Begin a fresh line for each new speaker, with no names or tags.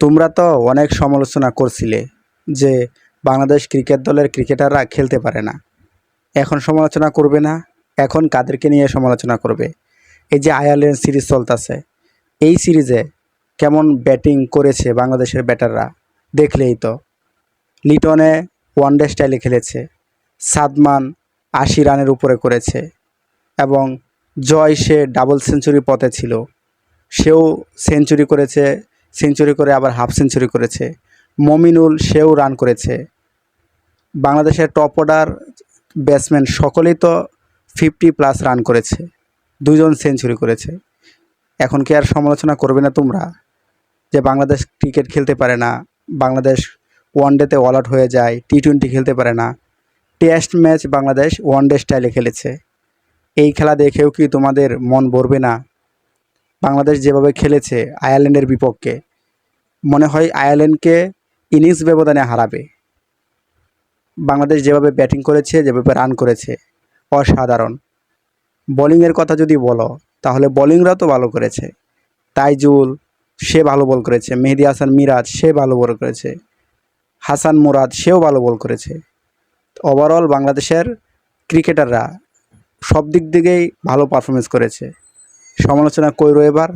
তোমরা তো অনেক সমালোচনা করছিলে যে বাংলাদেশ ক্রিকেট দলের ক্রিকেটাররা খেলতে পারে না। এখন সমালোচনা করবে না? এখন কাদেরকে নিয়ে সমালোচনা করবে? এই যে আয়ারল্যান্ড সিরিজ চলতেছে, এই সিরিজে কেমন ব্যাটিং করেছে বাংলাদেশের ব্যাটাররা? দেখলেই তো। লিটনে ওয়ানডে স্টাইলে খেলেছে, সাদমান আশি রানের উপরে করেছে এবং জয় সে ডাবল সেঞ্চুরি পথে ছিল, সেও সেঞ্চুরি করেছে সেঞ্চুরি করে, আবার হাফ সেঞ্চুরি করেছে। মমিনুল সেও রান করেছে। বাংলাদেশের টপ অর্ডার ব্যাটসম্যান সকলেই তো ফিফটি প্লাস রান করেছে। দুজন সেঞ্চুরি করেছে। এখন কি আর সমালোচনা করবে না তোমরা? যে বাংলাদেশ ক্রিকেট খেলতে পারে না, বাংলাদেশ ওয়ানডেতে অল আউট হয়ে যায় টি টোয়েন্টি খেলতে পারে না। টেস্ট ম্যাচ বাংলাদেশ ওয়ানডে স্টাইলে খেলেছে। এই খেলা দেখেও কি তোমাদের মন ভরবে না? বাংলাদেশ যেভাবে খেলেছে আয়ারল্যান্ডের বিপক্ষে। মনে হয় আয়ারল্যান্ডকে ইনিংস ব্যবধানে হারাবে। বাংলাদেশ যেভাবে ব্যাটিং করেছে, যেভাবে রান করেছে, অসাধারণ। বোলিংয়ের কথা যদি বলো, তাহলে বোলিংরাও তো ভালো করেছে। তাইজুল, সে ভালো বল করেছে। মেহেদি হাসান মিরাজ, সে ভালো বল করেছে। হাসান মুরাদ, সেও ভালো বল করেছে। ওভারঅল বাংলাদেশের ক্রিকেটাররা সব দিক থেকেই ভালো পারফরমেন্স করেছে। সমালোচনা কইরো এবার।